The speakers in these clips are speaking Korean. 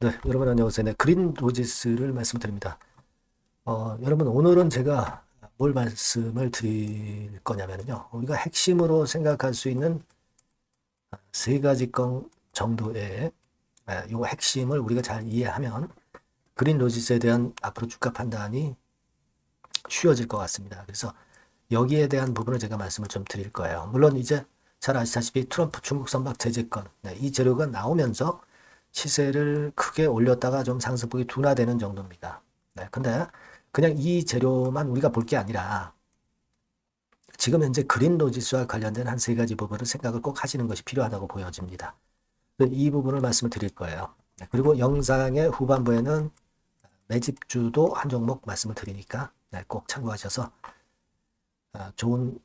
네, 여러분 안녕하세요. 네, 그린 로지스를 말씀드립니다. 어, 여러분 오늘은 제가 뭘 말씀을 드릴 거냐면요. 우리가 핵심으로 생각할 수 있는 세 가지 건 정도의 이 핵심을 우리가 잘 이해하면 그린 로지스에 대한 앞으로 주가 판단이 쉬워질 것 같습니다. 그래서 여기에 대한 부분을 제가 말씀을 좀 드릴 거예요. 물론 이제 잘 아시다시피 트럼프 중국 선박 제재권 네, 이 재료가 나오면서 시세를 크게 올렸다가 좀 상승폭이 둔화되는 정도입니다. 네, 근데 그냥 이 재료만 우리가 볼 게 아니라 지금 현재 그린 로지스와 관련된 한 세 가지 부분을 생각을 꼭 하시는 것이 필요하다고 보여집니다. 이 부분을 말씀을 드릴 거예요. 네, 그리고 영상의 후반부에는 매집주도 한 종목 말씀을 드리니까 네, 꼭 참고하셔서 아, 좋은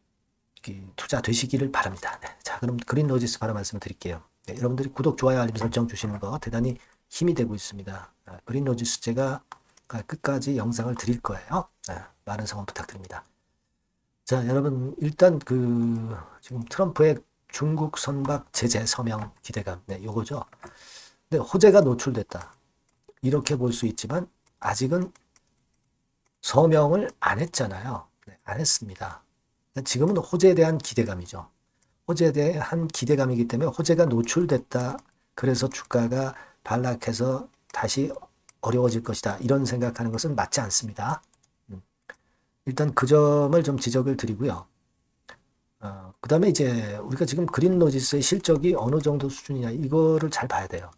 투자 되시기를 바랍니다. 네, 자, 그럼 그린 로지스 바로 말씀을 드릴게요. 네, 여러분들이 구독, 좋아요, 알림 설정 주시는 거 대단히 힘이 되고 있습니다. 아, 그린 로지스 제가 끝까지 영상을 드릴 거예요. 아, 많은 성원 부탁드립니다. 자, 여러분 일단 그 지금 트럼프의 중국 선박 제재 서명 기대감, 네, 요거죠. 근데 호재가 노출됐다. 이렇게 볼 수 있지만 아직은 서명을 안 했잖아요. 네, 안 했습니다. 지금은 호재에 대한 기대감이죠. 호재에 대한 기대감이기 때문에 호재가 노출됐다. 그래서 주가가 반락해서 다시 어려워질 것이다. 이런 생각하는 것은 맞지 않습니다. 음. 일단 그 점을 좀 지적을 드리고요. 어, 그 다음에 이제 우리가 지금 그린 로지스의 실적이 어느 정도 수준이냐 이거를 잘 봐야 돼요.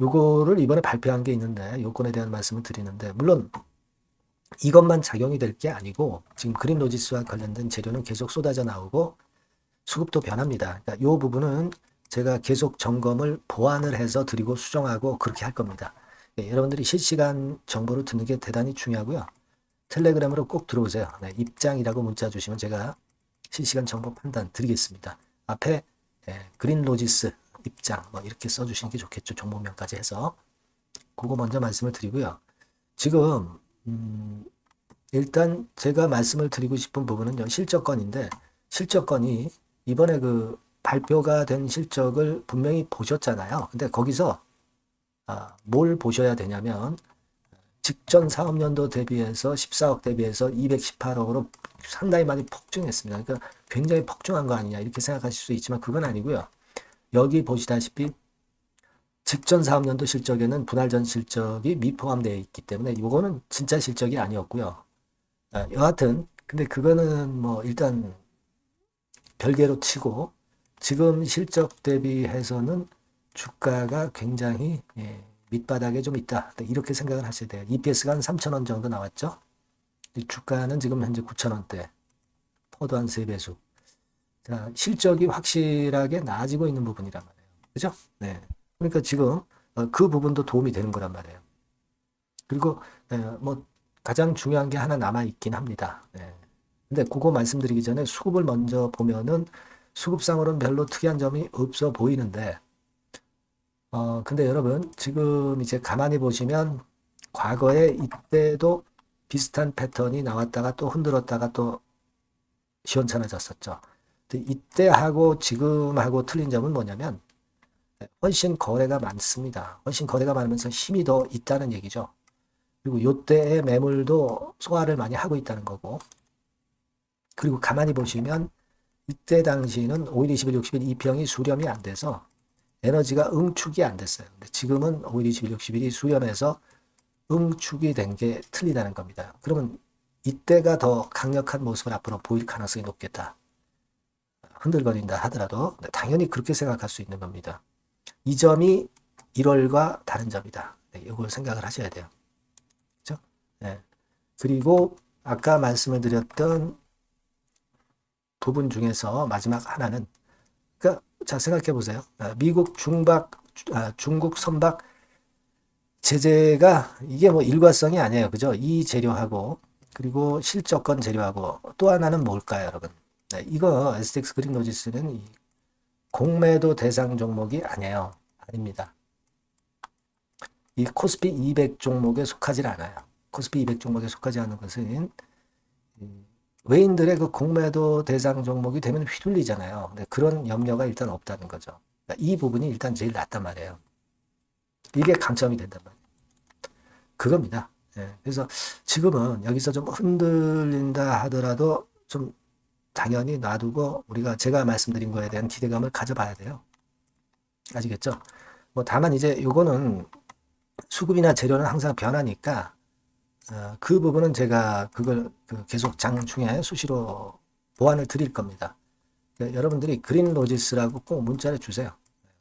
요거를 이번에 발표한 게 있는데 요건에 대한 말씀을 드리는데 물론 이것만 작용이 될 게 아니고 지금 그린 로지스와 관련된 재료는 계속 쏟아져 나오고 수급도 변합니다. 그러니까 이 부분은 제가 계속 점검을 보완을 해서 드리고 수정하고 그렇게 할 겁니다. 네, 여러분들이 실시간 정보를 듣는 게 대단히 중요하고요. 텔레그램으로 꼭 들어오세요. 네, 입장이라고 문자 주시면 제가 실시간 정보 판단 드리겠습니다. 앞에 네, 그린 로지스 입장 뭐 이렇게 써주시는 게 좋겠죠. 정보명까지 해서 그거 먼저 말씀을 드리고요. 지금 음, 일단 제가 말씀을 드리고 싶은 부분은 실적건인데 실적건이 이번에 그 발표가 된 실적을 분명히 보셨잖아요. 근데 거기서 아, 뭘 보셔야 되냐면 직전 사업년도 대비해서 14억 대비해서 218억으로 상당히 많이 폭증했습니다. 그러니까 굉장히 폭증한 거 아니냐 이렇게 생각하실 수 있지만 그건 아니고요. 여기 보시다시피 직전 사업년도 실적에는 분할 전 실적이 미포함되어 있기 때문에 이거는 진짜 실적이 아니었고요. 아, 여하튼 근데 그거는 뭐 일단 별개로 치고 지금 실적 대비해서는 주가가 굉장히 예, 밑바닥에 좀 있다. 이렇게 생각을 하셔야 돼요. EPS가 한 3,000원 정도 나왔죠. 주가는 지금 현재 9,000원대. 포도 한 3배수. 자, 실적이 확실하게 나아지고 있는 부분이란 말이에요. 그죠? 네. 그러니까 지금 어, 그 부분도 도움이 되는 거란 말이에요. 그리고 네, 뭐 가장 중요한 게 하나 남아 있긴 합니다. 네. 근데 그거 말씀드리기 전에 수급을 먼저 보면은 수급상으로는 별로 특이한 점이 없어 보이는데 어 근데 여러분 지금 이제 가만히 보시면 과거에 이때도 비슷한 패턴이 나왔다가 또 흔들었다가 또 시원찮아졌었죠. 이때하고 지금하고 틀린 점은 뭐냐면 훨씬 거래가 많습니다. 훨씬 거래가 많으면서 힘이 더 있다는 얘기죠. 그리고 요때의 매물도 소화를 많이 하고 있다는 거고 그리고 가만히 보시면 이때 당시에는 5일, 20일, 60일 이평이 수렴이 안 돼서 에너지가 응축이 안 됐어요. 근데 지금은 5일, 20일, 60일이 수렴해서 응축이 된 게 틀리다는 겁니다. 그러면 이때가 더 강력한 모습을 앞으로 보일 가능성이 높겠다. 흔들거린다 하더라도 당연히 그렇게 생각할 수 있는 겁니다. 이 점이 1월과 다른 점이다. 네, 이걸 생각을 하셔야 돼요. 그죠? 네. 그리고 아까 말씀을 드렸던 부분 중에서 마지막 하나는 그러니까 자 생각해 보세요. 아, 미국 중박 아, 중국 선박 제재가 이게 뭐 일과성이 아니에요. 그죠? 이 재료하고 그리고 실적권 재료하고 또 하나는 뭘까요, 여러분? 네, 이거 STX 그린 로지스는 공매도 대상 종목이 아니에요. 아닙니다. 이 코스피 200 종목에 속하지 않아요. 코스피 200 종목에 속하지 않은 것은 외인들의 그 공매도 대상 종목이 되면 휘둘리잖아요. 그런 염려가 일단 없다는 거죠. 그러니까 이 부분이 일단 제일 낫단 말이에요. 이게 강점이 된단 말이에요. 그겁니다. 예, 그래서 지금은 여기서 좀 흔들린다 하더라도 좀 당연히 놔두고 우리가 제가 말씀드린 거에 대한 기대감을 가져봐야 돼요. 아시겠죠? 뭐 다만 이제 요거는 수급이나 재료는 항상 변하니까 어, 그 부분은 제가 그걸 그 계속 장중에 수시로 보완을 드릴 겁니다. 그러니까 여러분들이 그린 로지스라고 꼭 문자를 주세요.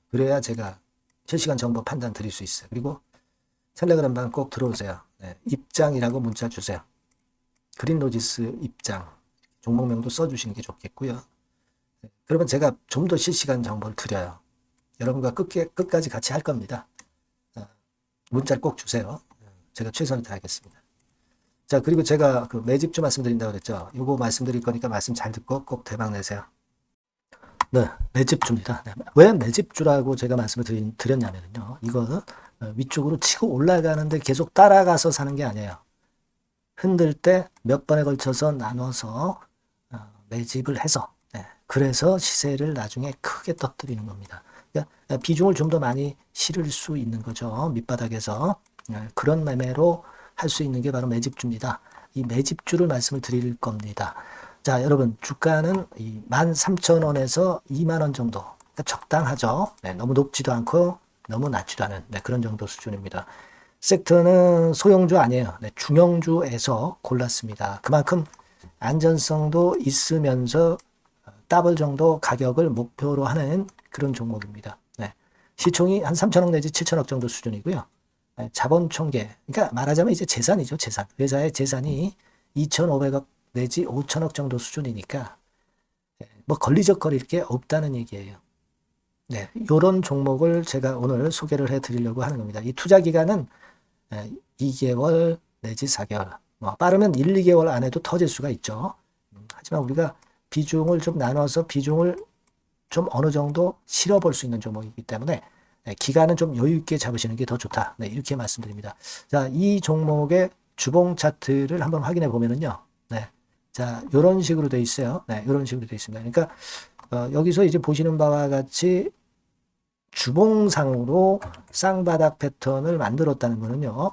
그래야 제가 실시간 정보 판단 드릴 수 있어요. 그리고 텔레그램 방 꼭 들어오세요. 네, 입장이라고 문자 주세요. 그린 로지스 입장 종목명도 써주시는 게 좋겠고요. 네, 그러면 제가 좀 더 실시간 정보를 드려요. 여러분과 끝, 끝까지 같이 할 겁니다. 어, 문자를 꼭 주세요. 제가 최선을 다하겠습니다. 자, 그리고 제가 그 매집주 말씀드린다고 그랬죠. 요거 말씀드릴 거니까 말씀 잘 듣고 꼭 대박 내세요. 네, 매집주입니다. 네, 왜 매집주라고 제가 말씀을 드린, 드렸냐면요. 이거는 어, 위쪽으로 치고 올라가는데 계속 따라가서 사는 게 아니에요. 흔들 때 몇 번에 걸쳐서 나눠서 어, 매집을 해서 네, 그래서 시세를 나중에 크게 터뜨리는 겁니다. 그러니까 비중을 좀 더 많이 실을 수 있는 거죠. 밑바닥에서 네, 그런 매매로 할 수 있는 게 바로 매집주입니다. 이 매집주를 말씀을 드릴 겁니다. 자, 여러분 주가는 이 13,000원에서 2만 원 정도. 그러니까 적당하죠. 네, 너무 높지도 않고 너무 낮지도 않은 네, 그런 정도 수준입니다. 섹터는 소형주 아니에요. 네, 중형주에서 골랐습니다. 그만큼 안전성도 있으면서 더블 정도 가격을 목표로 하는 그런 종목입니다. 네, 시총이 한 3천억 내지 7천억 정도 수준이고요. 네, 자본 총계, 그러니까 말하자면 이제 재산이죠, 재산. 회사의 재산이 2,500억 내지 5천억 정도 수준이니까 뭐 걸리적거릴 게 없다는 얘기예요. 네, 이런 종목을 제가 오늘 소개를 해드리려고 하는 겁니다. 이 투자 기간은 2개월 내지 4개월, 뭐 빠르면 1, 2개월 안에도 터질 수가 있죠. 음, 하지만 우리가 비중을 좀 나눠서 비중을 좀 어느 정도 실어볼 수 있는 종목이기 때문에 기간은 좀 여유 있게 잡으시는 게 더 좋다. 네, 이렇게 말씀드립니다. 자, 이 종목의 주봉 차트를 한번 확인해 보면은요. 네. 자, 요런 식으로 돼 있어요. 네, 요런 식으로 돼 있습니다. 그러니까 어, 여기서 이제 보시는 바와 같이 주봉상으로 쌍바닥 패턴을 만들었다는 거는요.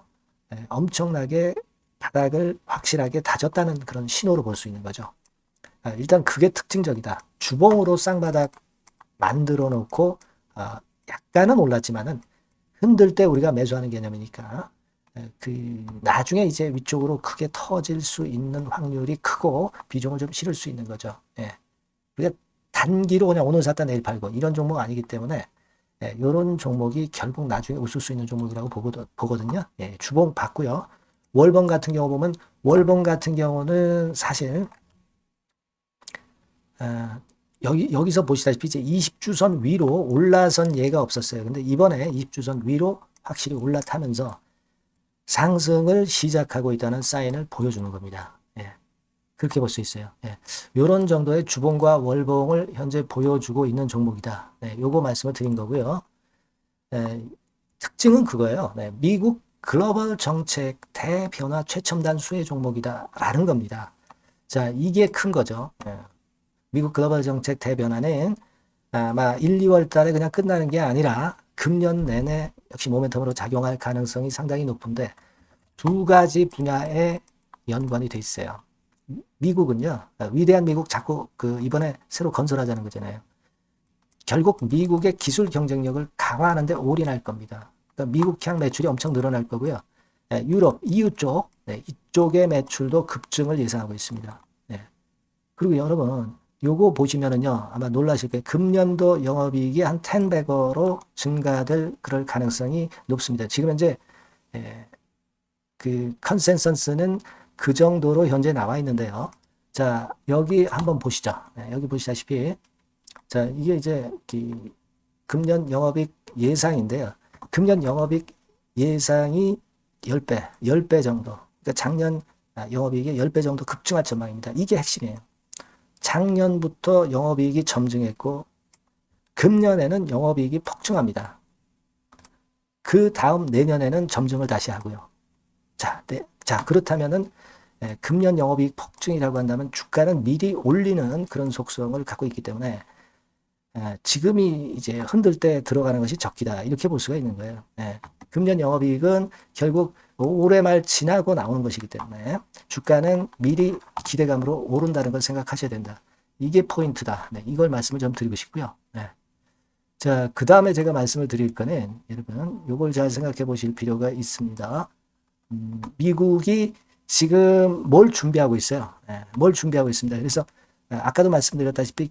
네, 엄청나게 바닥을 확실하게 다졌다는 그런 신호로 볼 수 있는 거죠. 아, 일단 그게 특징적이다. 주봉으로 쌍바닥 만들어 놓고 아, 약간은 올랐지만은 흔들 때 우리가 매수하는 개념이니까 그 나중에 이제 위쪽으로 크게 터질 수 있는 확률이 크고 비중을 좀 실을 수 있는 거죠. 예. 우리가 단기로 그냥 오늘 샀다 내일 팔고 이런 종목 아니기 때문에 예, 이런 종목이 결국 나중에 웃을 수 있는 종목이라고 보거든요. 예, 주봉 봤고요. 월봉 같은 경우 보면 월봉 같은 경우는 사실 어, 여기 여기서 보시다시피 이제 20주선 위로 올라선 예가 없었어요. 근데 이번에 20주선 위로 확실히 올라타면서 상승을 시작하고 있다는 사인을 보여주는 겁니다. 예. 그렇게 볼 수 있어요. 예. 이런 정도의 주봉과 월봉을 현재 보여주고 있는 종목이다. 네, 요거 말씀을 드린 거고요. 예, 특징은 그거예요. 네, 미국 글로벌 정책 대변화 최첨단 수혜 종목이다라는 겁니다. 자, 이게 큰 거죠. 예. 미국 글로벌 정책 대변화는 아마 1, 2월 달에 그냥 끝나는 게 아니라 금년 내내 역시 모멘텀으로 작용할 가능성이 상당히 높은데 두 가지 분야에 연관이 돼 있어요. 미국은요, 위대한 미국 자꾸 그 이번에 새로 건설하자는 거잖아요. 결국 미국의 기술 경쟁력을 강화하는데 올인할 겁니다. 그러니까 미국향 매출이 엄청 늘어날 거고요. 네, 유럽, EU 쪽, 네, 이쪽의 매출도 급증을 예상하고 있습니다. 네. 그리고 여러분, 요거 보시면은요, 아마 놀라실 거예요. 금년도 영업이익이 한 10배거로 증가될 그럴 가능성이 높습니다. 지금 현재, 예, 그 컨센서스는 그 정도로 현재 나와 있는데요. 자, 여기 한번 보시죠. 네, 여기 보시다시피, 자, 이게 이제 그 금년 영업이익 예상인데요. 금년 영업이익 예상이 10배, 10배 정도. 그러니까 작년 아, 영업이익이 10배 정도 급증할 전망입니다. 이게 핵심이에요. 작년부터 영업이익이 점증했고 금년에는 영업이익이 폭증합니다. 그 다음 내년에는 점증을 다시 하고요. 자, 네, 자 그렇다면은 예, 금년 영업이익 폭증이라고 한다면 주가는 미리 올리는 그런 속성을 갖고 있기 때문에 예, 지금이 이제 흔들 때 들어가는 것이 적기다 이렇게 볼 수가 있는 거예요. 예. 금년 영업이익은 결국 올해 말 지나고 나오는 것이기 때문에 주가는 미리 기대감으로 오른다는 걸 생각하셔야 된다. 이게 포인트다. 네, 이걸 말씀을 좀 드리고 싶고요. 네. 자, 그 다음에 제가 말씀을 드릴 거는 여러분, 요걸 잘 생각해 보실 필요가 있습니다. 음, 미국이 지금 뭘 준비하고 있어요? 네, 뭘 준비하고 있습니다. 그래서 아, 아까도 말씀드렸다시피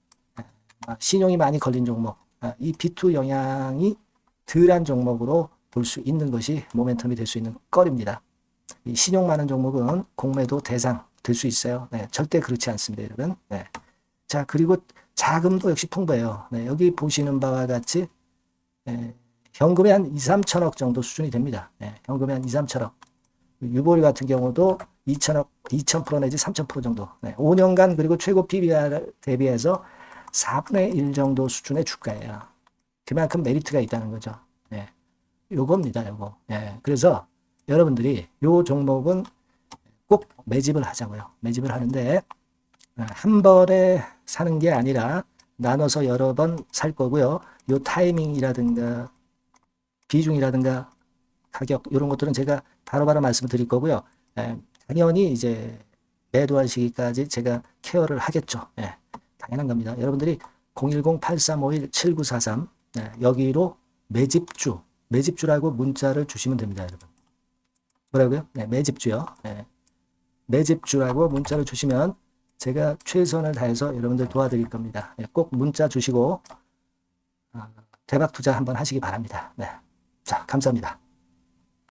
신용이 많이 걸린 종목, 아, 이 B2 영향이 덜한 종목으로 볼 수 있는 것이 모멘텀이 될 수 있는 거리입니다. 이 신용 많은 종목은 공매도 대상 될 수 있어요. 네, 절대 그렇지 않습니다, 여러분. 네. 자, 그리고 자금도 역시 풍부해요. 네, 여기 보시는 바와 같이 네, 현금이 한 2, 3천억 정도 수준이 됩니다. 네, 현금이 한 2, 3천억. 유보리 같은 경우도 2천억, 2,000% 내지 3,000% 정도. 네, 5년간 그리고 최고 PBR 대비해서 4분의 1 정도 수준의 주가예요. 그만큼 메리트가 있다는 거죠. 네. 요겁니다, 요거. 예. 그래서 여러분들이 요 종목은 꼭 매집을 하자고요. 매집을 하는데 어, 한 번에 사는 게 아니라 나눠서 여러 번 살 거고요. 요 타이밍이라든가 비중이라든가 가격 이런 것들은 제가 바로바로 말씀을 드릴 거고요. 예. 당연히 이제 매도할 시기까지 제가 케어를 하겠죠. 예. 당연한 겁니다. 여러분들이 010-8351-7943 네, 여기로 매집주, 매집주라고 문자를 주시면 됩니다, 여러분. 뭐라고요? 네, 매집주요. 네. 매집주라고 문자를 주시면 제가 최선을 다해서 여러분들 도와드릴 겁니다. 네, 꼭 문자 주시고 아, 대박 투자 한번 하시기 바랍니다. 네. 자, 감사합니다.